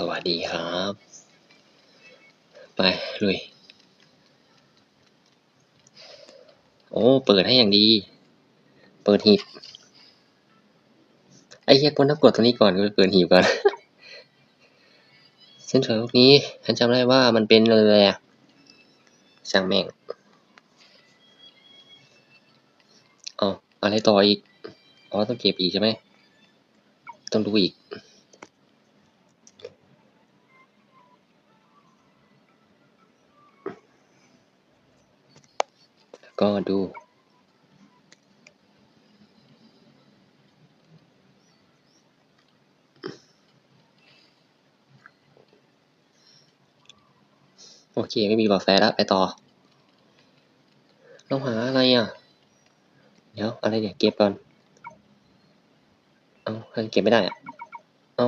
สวัสดีครับ ไปลุย โอ้ เปิดให้อย่างดี เปิดหีบ ไอ้เหี้ยกวนต้องกดตรงนี้ก่อนก็เปิดหีบก่อน เส้นสวยพวกนี้ ฉันจำได้ว่ามันเป็นอะไรอะช่างแม่งเอาอะไรต่ออีก อ๋อ ต้องเก็บอีกใช่ไหม ต้องดูอีก ก็ดูโอเค ไม่มีบาะแสแล้ว ไปต่อเราหาอะไรอะ เดี๋ยว อะไรเนี่ย เก็บก่อน เอาเฮ้ยเก็บไม่ได้อะ เอา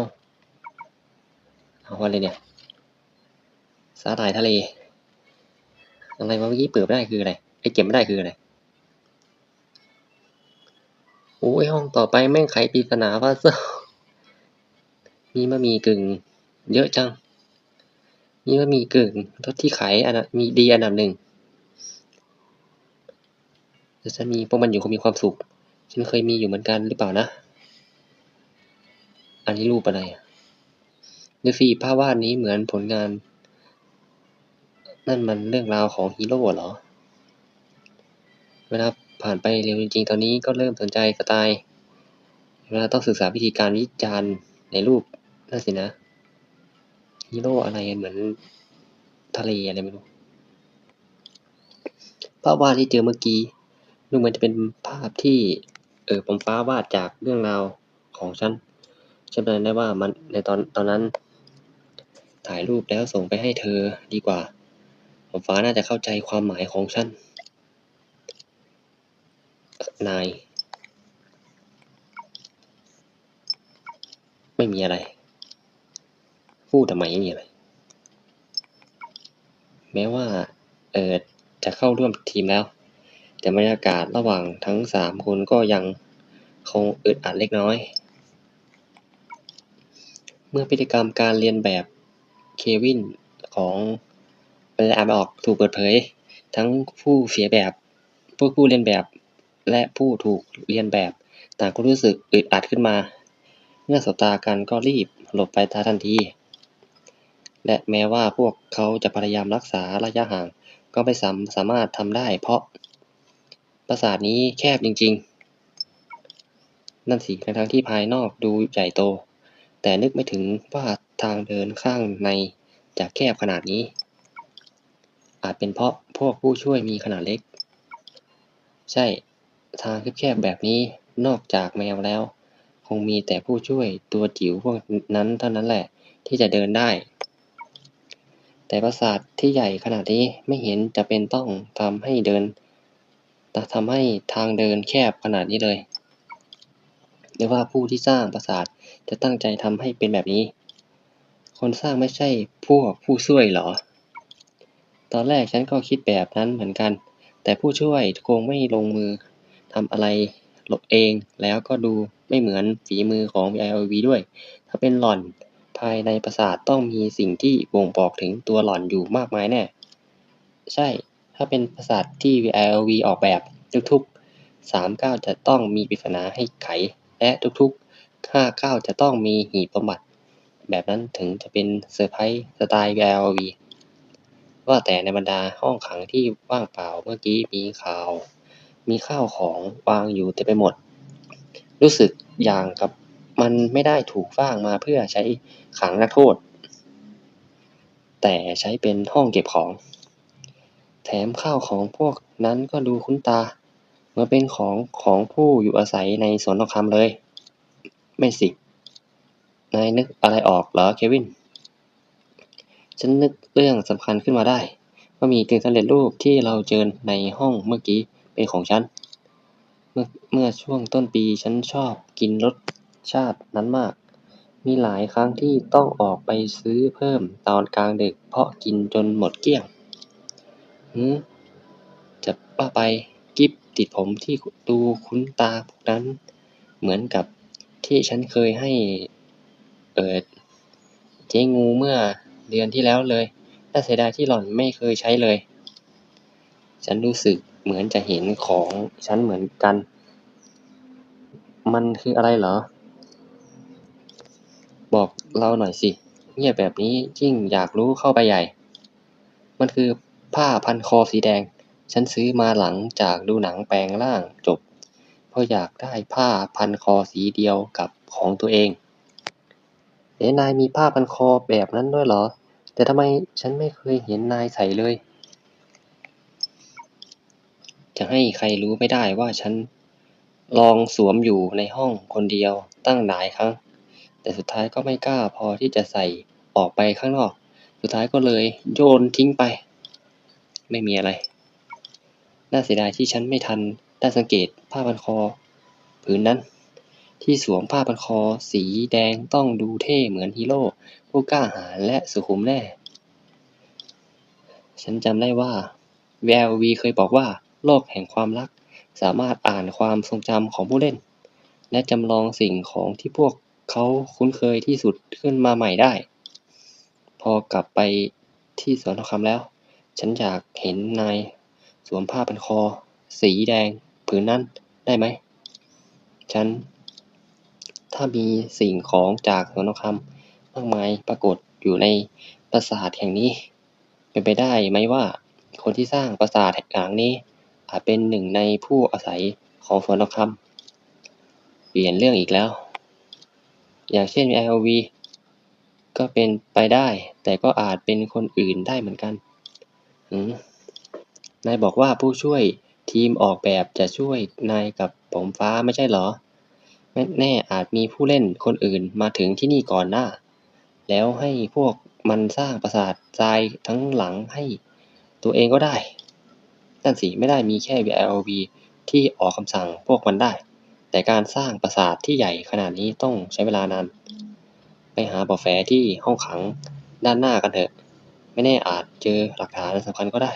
เอาอะไรเนี่ย สาหร่ายทะเล อะไรวะเมื่อกี้เปิดไม่ได้คืออะไร ไอ้เก็บไม่ได้คืออะไรโอ้ยห้องต่อไปแม่งไขปริศนาว่าเซอมีบะหมี่กึ่ง เยอะจัง มีบะหมี่กึ่งรสที่ขายอันดับมีดีอันดับหนึ่งแต่ฉันมีพวกมันอยู่คงมีความสุข ฉันเคยมีอยู่เหมือนกันหรือเปล่านะ อันนี้รูปอะไรอะดูสิภาพวาดนี้เหมือนผลงาน นั่นมันเรื่องราวของฮีโร่เหรอ เวลาผ่านไปเร็วจริงๆ ตอนนี้ก็เริ่มสนใจสไตล์เวลาต้องศึกษาวิธีการวิจารณ์ในรูปนั่นสินะฮีโร่อะไรเหมือนทะเลอะไรไม่รู้ภาพวาดที่เจอเมื่อกี้ดูเหมือนจะเป็นภาพที่เออผมฟ้าวาดจากเรื่องราวของฉันฉันจำได้ว่ามันในตอนตอนนั้น ถ่ายรูปแล้วส่งไปให้เธอดีกว่า ผมฟ้าน่าจะเข้าใจความหมายของฉัน นายไม่มีอะไร พูดทำไมไม่มีอะไร แม้ว่า เออจะเข้าร่วมทีมแล้ว แต่บรรยากาศระหว่างทั้งสามคนก็ยังคงอึดอัดเล็กน้อย เมื่อพฤติกรรมการเรียนแบบเควินของเป็นอ่าออกถูกเปิดเผย ทั้งผู้เสียแบบผู้ผู้เรียนแบบ และผู้ถูกเรียนแบบ ต่างก็รู้สึกอึดอัดขึ้นมา เมื่อสบตากันก็รีบหลบไปตาทันที และแม้ว่าพวกเขาจะพยายามรักษาระยะห่าง ก็ไม่สามารถทำได้ เพราะปราสาทนี้แคบจริง ๆ นั่นสิทั้งทั้งที่ภายนอกดูใหญ่โต แต่นึกไม่ถึงว่าทางเดินข้างในจะแคบขนาดนี้ อาจเป็นเพราะพวกผู้ช่วยมีขนาดเล็ก ใช่ ทางแคบๆแบบนี้ นอกจากแมวแล้ว คงมีแต่ผู้ช่วยตัวจิ๋วพวกนั้นเท่านั้นแหละ ที่จะเดินได้ แต่ปราสาทที่ใหญ่ขนาดนี้ไม่เห็นจะเป็นต้องทำให้เดินทำให้ทางเดินแคบขนาดนี้เลย หรือว่าผู้ที่สร้างปราสาทจะตั้งใจทำให้เป็นแบบนี้ คนสร้างไม่ใช่พวกผู้ช่วยหรอ ตอนแรกฉันก็คิดแบบนั้นเหมือนกัน แต่ผู้ช่วยคงไม่ลงมือ ทำอะไรหลบเองแล้วก็ดูไม่เหมือนฝีมือของ VIOV ด้วย ถ้าเป็นหล่อนภายในปราสาทต้องมีสิ่งที่บ่งบอกถึงตัวหล่อนอยู่มากมายแน่ ใช่ ถ้าเป็นปราสาทที่ VIOV ออกแบบทุกๆสามก้าจะต้องมีปริศนาให้ไข และทุกๆห้าก้าจะต้องมีหีบสมบัติ แบบนั้นถึงจะเป็นเซอร์ไพรส์สไตล์ VIOV ว่าแต่ในบรรดาห้องขังที่ว่างเปล่าเมื่อกี้มีข่าว มีข้าวของวางอยู่เต็มไปหมด รู้สึกอย่างกับมันไม่ได้ถูกสร้างมาเพื่อใช้ขังนักโทษ แต่ใช้เป็นห้องเก็บของ แถมข้าวของพวกนั้นก็ดูคุ้นตา เหมือนเป็นของของผู้อยู่อาศัยในสวนทองคำเลย ไม่สิ นายนึกอะไรออกเหรอเควิน ฉันนึกเรื่องสำคัญขึ้นมาได้บะหมี่กึ่งสำเร็จรูปที่เราเจอในห้องเมื่อกี้ เป็นของฉัน เมื่อเมื่อช่วงต้นปีฉันชอบกินรสชาตินั้นมาก มีหลายครั้งที่ต้องออกไปซื้อเพิ่มตอนกลางดึก เพราะกินจนหมดเกลี้ยงหืมจะป้าไปกิฟติดผมที่ดูคุ้นตาพวกนั้น เหมือนกับที่ฉันเคยให้เอ่อเจ๊งูเมื่อเดือนที่แล้วเลยน่าเสียดายที่หล่อนไม่เคยใช้เลย ฉันรู้สึก เหมือนจะเห็นของฉันเหมือนกัน มันคืออะไรเหรอ บอกเราหน่อยสิ เงียบแบบนี้ยิ่งอยากรู้เข้าไปใหญ่ มันคือผ้าพันคอสีแดง ฉันซื้อมาหลังจากดูหนังแปลงร่างจบ เพราะอยากได้ผ้าพันคอสีเดียวกับของตัวเอง เอ๊ะนายมีผ้าพันคอแบบนั้นด้วยเหรอ แต่ทำไมฉันไม่เคยเห็นนายใส่เลย จะให้ใครรู้ไม่ได้ว่าฉันลองสวมอยู่ในห้องคนเดียวตั้งหลายครั้ง แต่สุดท้ายก็ไม่กล้าพอที่จะใส่ออกไปข้างนอก สุดท้ายก็เลยโยนทิ้งไป ไม่มีอะไร น่าเสียดายที่ฉันไม่ทันได้สังเกตผ้าพันคอ ผืนนั้น ที่สวมผ้าพันคอ สีแดงต้องดูเท่เหมือนฮีโร่ผู้กล้าหาญและสุขุมแน่ ฉันจำได้ว่า VLV เคยบอกว่า โลกแห่งความรัก สามารถอ่านความทรงจำของผู้เล่น และจำลองสิ่งของที่พวกเขาคุ้นเคยที่สุดขึ้นมาใหม่ได้ พอกลับไปที่สวนทองคำแล้ว ฉันอยากเห็นนายสวมผ้าพันคอ สีแดงผืนนั้นได้ไหม ฉัน ถ้ามีสิ่งของจากสวนทองคำมากมายปรากฏอยู่ในปราสาทแห่งนี้ เป็นไปได้ไหมว่าคนที่สร้างปราสาทหลังนี้ อาจเป็นหนึ่งในผู้อาศัยของสวนทองคำเปลี่ยนเรื่องอีกแล้ว อย่างเช่น LV ก็เป็นไปได้ แต่ก็อาจเป็นคนอื่นได้เหมือนกันนายบอกว่าผู้ช่วยทีมออกแบบจะช่วยนายกับผมฟ้าไม่ใช่เหรอไม่แน่อาจมีผู้เล่นคนอื่นมาถึงที่นี่ก่อนหน้า แล้วให้พวกมันสร้างปราสาททรายทั้งหลังให้ตัวเองก็ได้ นั่นสิไม่ได้มีแค่ VLV ที่ออกคำสั่งพวกมันได้ แต่การสร้างปราสาทที่ใหญ่ขนาดนี้ต้องใช้เวลานาน ไปหาบาะแสที่ห้องขังด้านหน้ากันเถอะ ไม่แน่อาจเจอหลักฐานสำคัญก็ได้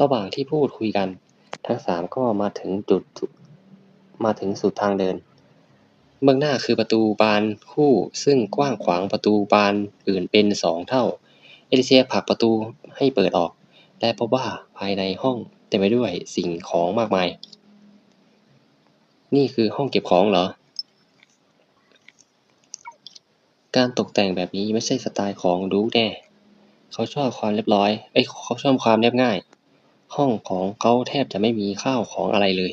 ระหว่างที่พูดคุยกัน ทั้งสามก็มาถึงจุดสุดมาถึงสุดทางเดิน เบื้องหน้าคือประตูบานคู่ ซึ่งกว้างขวางประตูบานอื่นเป็นสองเท่า เอลิเซียผลักประตูให้เปิดออก และพบว่าภายในห้องเต็มไปด้วยสิ่งของมากมาย นี่คือห้องเก็บของเหรอ การตกแต่งแบบนี้ไม่ใช่สไตล์ของดูแน่ เขาชอบความเรียบร้อย เอ้ยเขาชอบความเรียบง่าย ห้องของเขาแทบจะไม่มีข้าวของอะไรเลย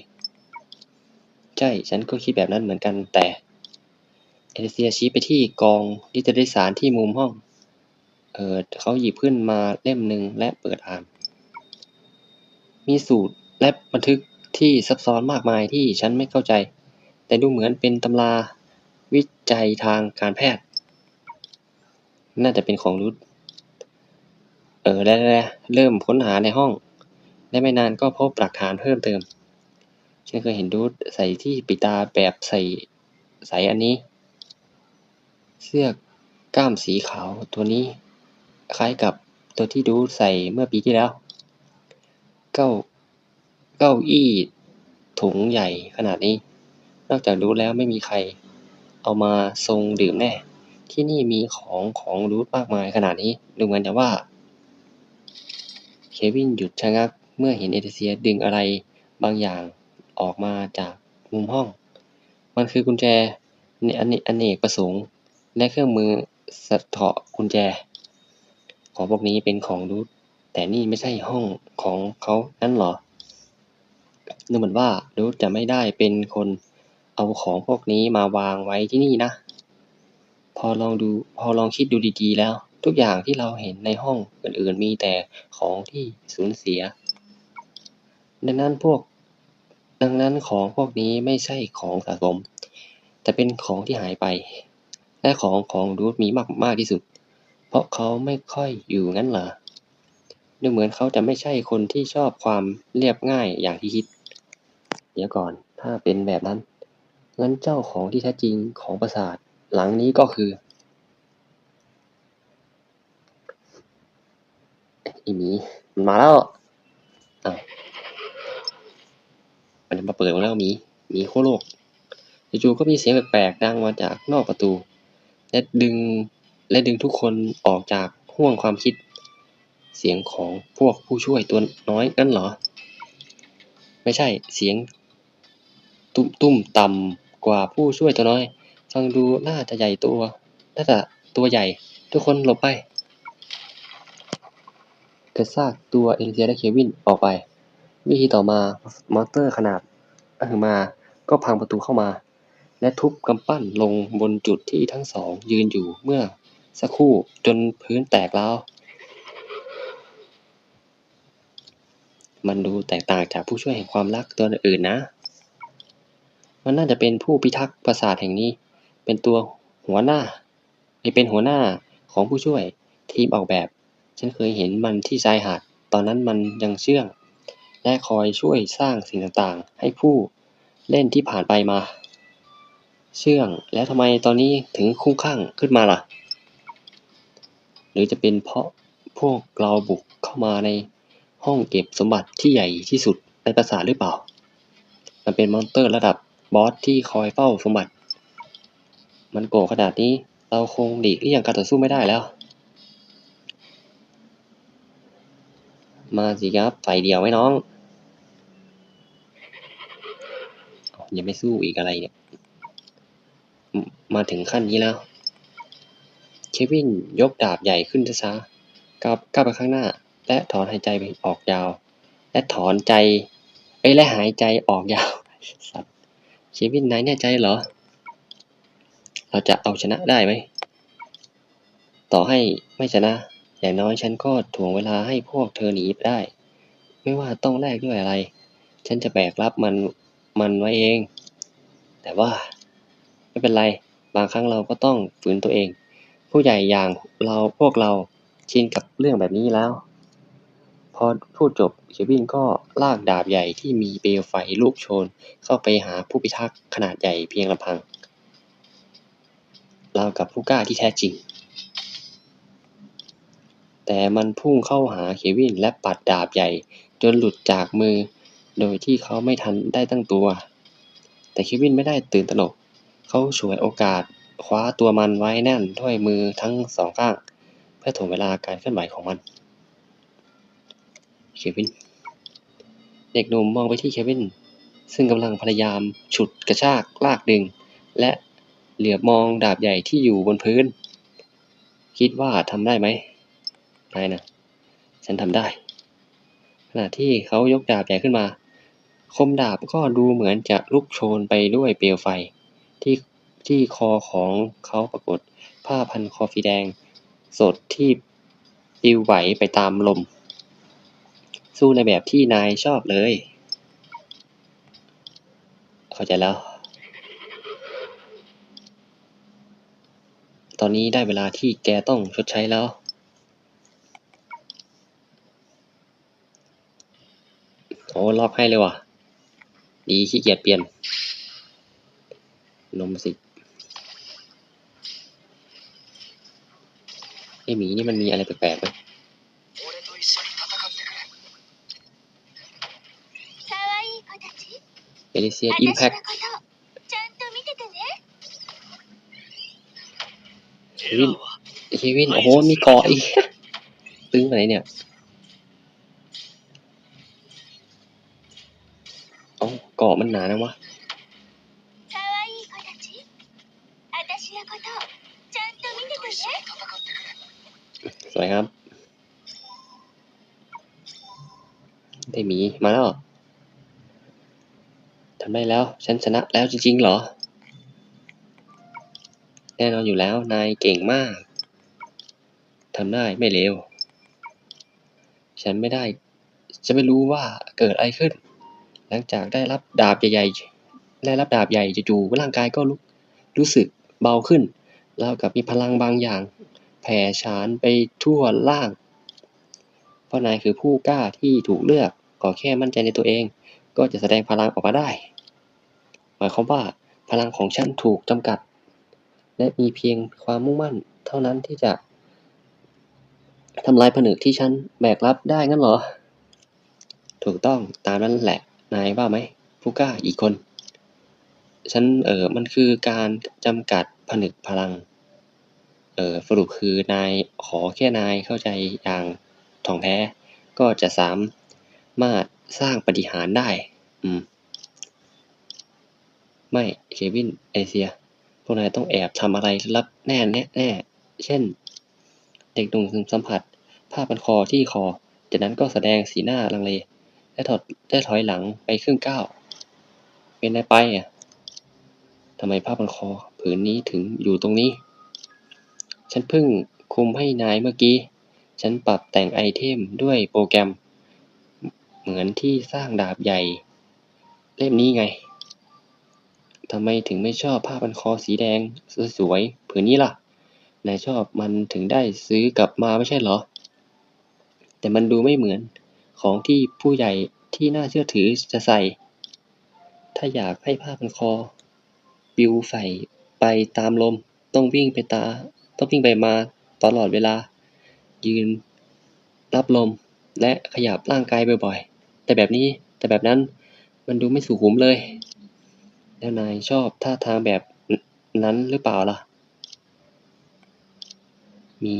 ใช่ ฉันก็คิดแบบนั้นเหมือนกัน แต่เอลิเซียชี้ไปที่กองนิตยสารที่มุมห้อง เออเขาหยิบขึ้นมาเล่มหนึ่งและเปิดอ่าน มีสูตรและบันทึกที่ซับซ้อนมากมายที่ฉันไม่เข้าใจ แต่ดูเหมือนเป็นตำราวิจัยทางการแพทย์ น่าจะเป็นของรุดเออและและเริ่มค้นหาในห้อง และไม่นานก็พบหลักฐานเพิ่มเติม ฉันเคยเห็นดูดใส่ที่ปิตาแบบใส่ใส่อันนี้ เสื้อกล้ามสีขาวตัวนี้ คล้ายกับตัวที่ดูใส่เมื่อปีที่แล้ว เก้า เก้าอี้ถุงใหญ่ขนาดนี้ นอกจากดูดแล้วไม่มีใคร เอามาทรงดื่มแน่ ที่นี่มีของของรูทมากมายขนาดนี้ ดูเหมือนจะว่า เควินหยุดชะงักเมื่อเห็นเอเดเซียดึงอะไรบางอย่างออกมาจากมุมห้อง มันคือกุญแจในอเนอเนกประสงค์ และเครื่องมือสะเถาะกุญแจ ของพวกนี้เป็นของรูท แต่นี่ไม่ใช่ห้องของเขานั่นหรอ ดูเหมือนว่ารูทจะไม่ได้เป็นคนเอาของพวกนี้มาวางไว้ที่นี่นะ พอลองดู พอลองคิดดูดีๆแล้ว ทุกอย่างที่เราเห็นในห้องอื่นๆมีแต่ของที่สูญเสีย ดังนั้นพวก ดังนั้นของพวกนี้ไม่ใช่ของสะสม แต่เป็นของที่หายไป และของของรูทมีมากมากที่สุด เพราะเขาไม่ค่อยอยู่งั้นเหรอ ดูเหมือนเขาจะไม่ใช่คนที่ชอบความเรียบง่ายอย่างที่คิด เดี๋ยวก่อน ถ้าเป็นแบบนั้น งั้นเจ้าของที่แท้จริงของปราสาทหลังนี้ก็คืออีหมีมันมาแล้วอ้ามันมาเปิดมาแล้วมีมีโคโลกจู่ๆก็มีเสียงแปลกๆดังมาจากนอกประตู และดึงและดึงทุกคนออกจากห้วงความคิด เสียงของพวกผู้ช่วยตัวน้อยนั่นเหรอ ไม่ใช่เสียง ตุ้มตุ้มต่ำกว่าผู้ช่วยตัวน้อย ฟังดูน่าจะใหญ่ตัวน่าจะตัวใหญ่ ทุกคนหลบไปกระซากตัวเอลิเซียและเควินออกไป วิธีต่อมามอนสเตอร์ขนาดอหึมาก็พังประตูเข้ามา และทุบกำปั้นลงบนจุดที่ทั้งสองยืนอยู่เมื่อสักครู่จนพื้นแตกร้าว มันดูแตกต่างจากผู้ช่วยแห่งความรักตัวอื่นนะ มันน่าจะเป็นผู้พิทักษ์ปราสาทแห่งนี้ เป็นตัวหัวหน้าไอเป็นหัวหน้าของผู้ช่วยทีมออกแบบ ฉันเคยเห็นมันที่ชายหาด ตอนนั้นมันยังเชื่อง และคอยช่วยสร้างสิ่งต่างๆ ให้ผู้เล่นที่ผ่านไปมา เชื่องแล้วทำไมตอนนี้ถึงคุ้มข้างขึ้นมาล่ะ หรือจะเป็นเพราะพวกเราบุกเข้ามาใน ห้องเก็บสมบัติที่ใหญ่ที่สุดในปราสาทหรือเปล่า มันเป็นมอนสเตอร์ระดับบอสที่คอยเฝ้าสมบัติ มันโกขนาดนี้ เราคงหลีกเลี่ยงการต่อสู้ไม่ได้แล้ว มาสิครับใส่เดียวไหมน้อง ยังไม่สู้อีกอะไรเนี่ยมมาถึงขั้นนี้แล้ว เควินยกดาบใหญ่ขึ้นช้าๆก้าวก้าวไปข้างหน้า และถอนหายใจออกยาว และถอนใจเอ้และหายใจออกยาวสัตว์เควินนายแน่ใจเหรอ เราจะเอาชนะได้ไหม ต่อให้ไม่ชนะ อย่างน้อยฉันก็ถ่วงเวลาให้พวกเธอหนีไปได้ ไม่ว่าต้องแลกด้วยอะไร ฉันจะแบกรับมันมันไว้เอง แต่ว่า ไม่เป็นไร บางครั้งเราก็ต้องฝืนตัวเอง ผู้ใหญ่อย่างเราพวกเราชินกับเรื่องแบบนี้แล้ว พอพูดจบเควินก็ลากดาบใหญ่ที่มีเปลวไฟลุกโชน เข้าไปหาผู้พิทักษ์ขนาดใหญ่เพียงลำพังราวกับผู้กล้าที่แท้จริง แต่มันพุ่งเข้าหาเควินและปัดดาบใหญ่ จนหลุดจากมือ โดยที่เขาไม่ทันได้ตั้งตัว แต่เควินไม่ได้ตื่นตระหนก เขาฉวยโอกาสคว้าตัวมันไว้แน่นด้วยมือทั้งสองข้าง เพื่อถ่วงเวลาการเคลื่อนไหวของมัน เควิน เด็กหนุ่มมองไปที่เควิน ซึ่งกำลังพยายามฉุดกระชากลากดึง และเหลือบมองดาบใหญ่ที่อยู่บนพื้น คิดว่าทำได้ไหมนายนะ ฉันทำได้ ขณะที่เขายกดาบใหญ่ขึ้นมา คมดาบก็ดูเหมือนจะลุกโชนไปด้วยเปลวไฟ ที่ที่คอของเขาปรากฏผ้าพันคอสีแดง สดที่ปลิวไหวไปตามลม สู้ในแบบที่นายชอบเลย เข้าใจแล้ว ตอนนี้ได้เวลาที่แกต้องชดใช้แล้ว โอ้ลอกให้เลยว่ะ ดีขี้เกียจเปลี่ยน นมสิไอหมีนี่มันมีอะไรแปลกๆไหม เอลิเซียอิมแพคเควินชีวิน โอ้โห มีเกาะอีก ตึงไหนเนี่ยเอาเกาะมันหนานะวะสวยครับ ได้มี มาแล้ว ทำได้แล้ว ฉันชนะแล้วจริงๆ เหรอ แน่นอนอยู่แล้ว นายเก่งมาก ทำได้ไม่เลว ฉันไม่ได้ฉันไม่รู้ว่าเกิดอะไรขึ้น หลังจากได้รับดาบใหญ่ๆ ได้รับดาบใหญ่จู่ๆร่างกายก็รู้รู้สึกเบาขึ้นราวกับมีพลังบางอย่าง แผ่ฉานไปทั่วล่าง เพราะนายคือผู้กล้าที่ถูกเลือกก็แค่มั่นใจในตัวเองก็จะแสดงพลังออกมาได้ มายความว่าพลังของฉันถูกจำกัด และมีเพียงความมุ่งมั่นเท่านั้นที่จะทำลายผนึกที่ฉันแบกรับได้งั้นเหรอ ถูกต้องตามนั้นแหละ นายว่าไหมผู้กล้าอีกคน ฉันเออมันคือการจำกัดผนึกพลัง เออสรุปคือนายขอแค่นายเข้าใจอย่างถ่องแท้ ก็จะสามารถสร้างปฏิหารได้ อืม ไม่เควินเอเชีย พวกนายต้องแอบทำอะไรลับแน่แน่แน่เช่น เด็กหนุ่มสัมผัส ผ้าพันคอที่คอ จากนั้นก็แสดงสีหน้าลังเล และถอดได้ถอยหลังไปครึ่งก้าว เป็นอะไรไปอะทำไมผ้าพันคอผืนนี้ถึงอยู่ตรงนี้ ฉันเพิ่งคุมให้นายเมื่อกี้ ฉันปรับแต่งไอเทมด้วยโปรแกรม เหมือนที่สร้างดาบใหญ่ เล่มนี้ไง ทำไมถึงไม่ชอบผ้าพันคอสีแดงสวยๆผืนนี้ล่ะ นายชอบมันถึงได้ซื้อกลับมาไม่ใช่เหรอ แต่มันดูไม่เหมือนของที่ผู้ใหญ่ที่น่าเชื่อถือจะใส่ ถ้าอยากให้ผ้าพันคอปิวใส่ไปตามลม ต้องวิ่งไปตา ต้องวิ่งไปมาตลอดเวลา ยืนรับลมและขยับร่างกายบ่อยๆ แต่แบบนี้แต่แบบนั้นมันดูไม่สุขุมเลย แล้วนายชอบท่าทางแบบนั้นหรือเปล่าล่ะ มี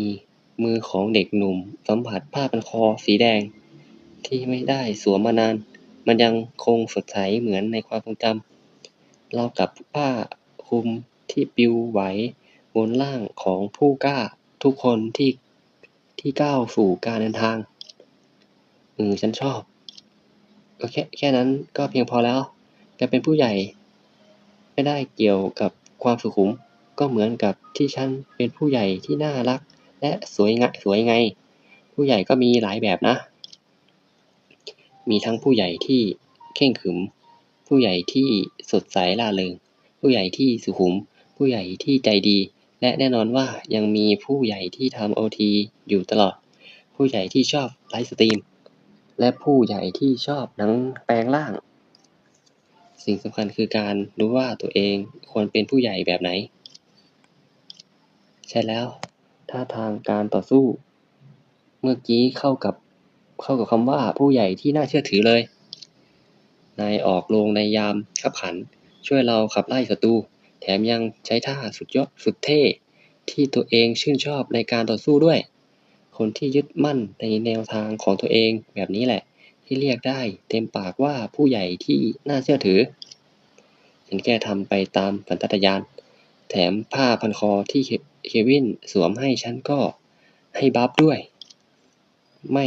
มือของเด็กหนุ่มสัมผัสผ้าพันคอสีแดง ที่ไม่ได้สวมมานาน มันยังคงสดใสเหมือนในความทรงจำเรากับผ้าคลุมที่ปิวไหวบนร่างของผู้กล้าทุกคนที่ที่ก้าวสู่การเดินทางเออฉันชอบก็แค่แค่นั้นก็เพียงพอแล้วการเป็นผู้ใหญ่ ไม่ได้เกี่ยวกับความสุขุม ก็เหมือนกับที่ฉันเป็นผู้ใหญ่ที่น่ารัก และสวยงะสวยไง ผู้ใหญ่ก็มีหลายแบบนะ มีทั้งผู้ใหญ่ที่เข่งขึม ผู้ใหญ่ที่สดใสร่าเริง ผู้ใหญ่ที่สุขุม ผู้ใหญ่ที่ใจดี และแน่นอนว่ายังมีผู้ใหญ่ที่ทำโอทีอยู่ตลอด ผู้ใหญ่ที่ชอบไลฟ์สตรีม และผู้ใหญ่ที่ชอบหนังแปลงร่าง สิ่งสำคัญคือการรู้ว่าตัวเองควรเป็นผู้ใหญ่แบบไหน ใช่แล้วท่าทางการต่อสู้ เมื่อกี้เข้ากับเข้ากับคำว่าผู้ใหญ่ที่น่าเชื่อถือเลย นายออกโรงในยามขับขัน ช่วยเราขับไล่ศัตรูแถมยังใช้ท่าสุดยอดสุดเท่ที่ตัวเองชื่นชอบในการต่อสู้ด้วย คนที่ยึดมั่นในแนวทางของตัวเองแบบนี้แหละ ที่เรียกได้เต็มปากว่าผู้ใหญ่ที่น่าเชื่อถือ ฉันแค่ทำไปตามสัญชาตญาณ แถมผ้าพันคอที่เคเควินสวมให้ฉันก็ให้บัฟด้วย ไม่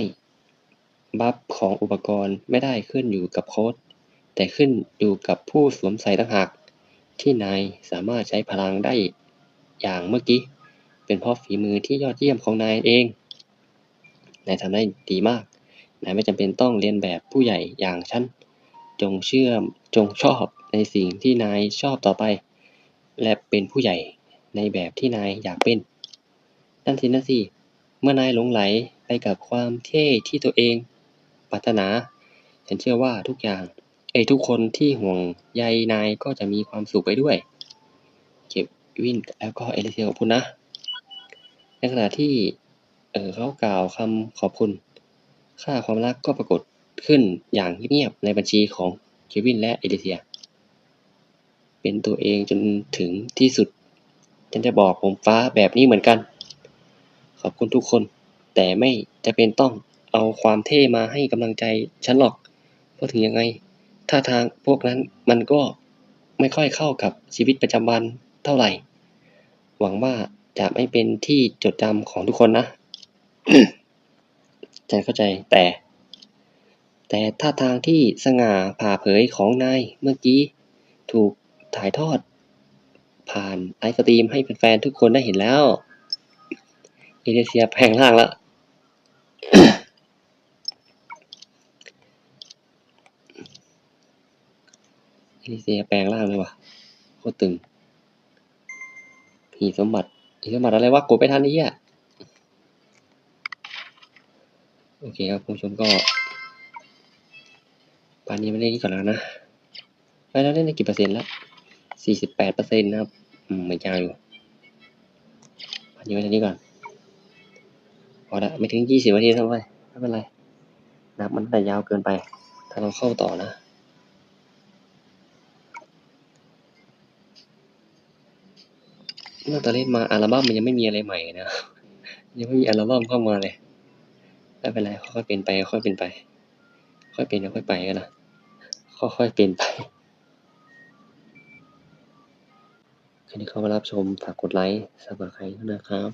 บัฟของอุปกรณ์ไม่ได้ขึ้นอยู่กับโค้ด แต่ขึ้นอยู่กับผู้สวมใส่ต่างหากที่นายสามารถใช้พลังได้อย่างเมื่อกี้ เป็นเพราะฝีมือที่ยอดเยี่ยมของนายเอง นายทำได้ดีมาก ไม่จำเป็นต้องเรียนแบบผู้ใหญ่อย่างฉัน จงเชื่อมจงชอบในสิ่งที่นายชอบต่อไป และเป็นผู้ใหญ่ในแบบที่นายอยากเป็น นั่นสินั่นสิ เมื่อนายหลงไหลไปกับความเท่ที่ตัวเองปรารถนา ฉันเชื่อว่าทุกอย่างเอ้ทุกคนที่ห่วงใยนายก็จะมีความสุขไปด้วย เก็บวินแล้วก็เอลิเซียขอบคุณนะ ในขณะที่ เออเขากล่าวคำขอบคุณ ค่าความรักก็ปรากฏขึ้นอย่างเงียบๆในบัญชีของเควินและเอลิเซีย เป็นตัวเองจนถึงที่สุด ฉันจะบอกผมฟ้าแบบนี้เหมือนกัน ขอบคุณทุกคน แต่ไม่จะเป็นต้องเอาความเท่มาให้กำลังใจฉันหรอก เพราะถึงยังไงท่าทางพวกนั้นมันก็ไม่ค่อยเข้ากับชีวิตประจำวันเท่าไหร่ หวังว่าจะไม่เป็นที่จดจำของทุกคนนะ ฉันเข้าใจแต่ แต่ท่าทางที่สง่าผ่าเผยของนายเมื่อกี้ ถูกถ่ายทอด ผ่านไลฟ์สตรีมให้แฟนๆทุกคนได้เห็นแล้ว เอเดเซียแพงล่างแล้วเอเดเซียแปลงร่างเลยวะโคตรตึงผีสมบัติผีสมบัติอะไรวะกดไปทันนี้อะ โอเคครับคุณผู้ชมก็ปานนี้ไม่เล่นนี้ก่อนแล้วนะไปแล้วเล่นได้กี่เปอร์เซ็นต์แล้วสี่สิบแปดเปอร์เซ็นต์นะครับ อืมไม่ยาวอยู่ปานนี้ไว้เท่นี้ก่อนพอละไม่ถึงยี่สิบนาทีเท่าไหร่ไม่เป็นไรนับมันแต่ยาวเกินไป ถ้าเราเข้าต่อนะตั้งแต่เล่นมาอัลบั้มมันยังไม่มีอะไรใหม่นะ ยังไม่มีอัลบั้มเข้ามาเลย ไม่เป็นไรค่อยๆเป็นไปค่อยเป็นไป ค่อยเป็นค่อยไปกันนะค่อยๆเป็นไปใครที่เข้ามารับชมฝากกดไลค์ซับสไครต์ด้วยนะครับ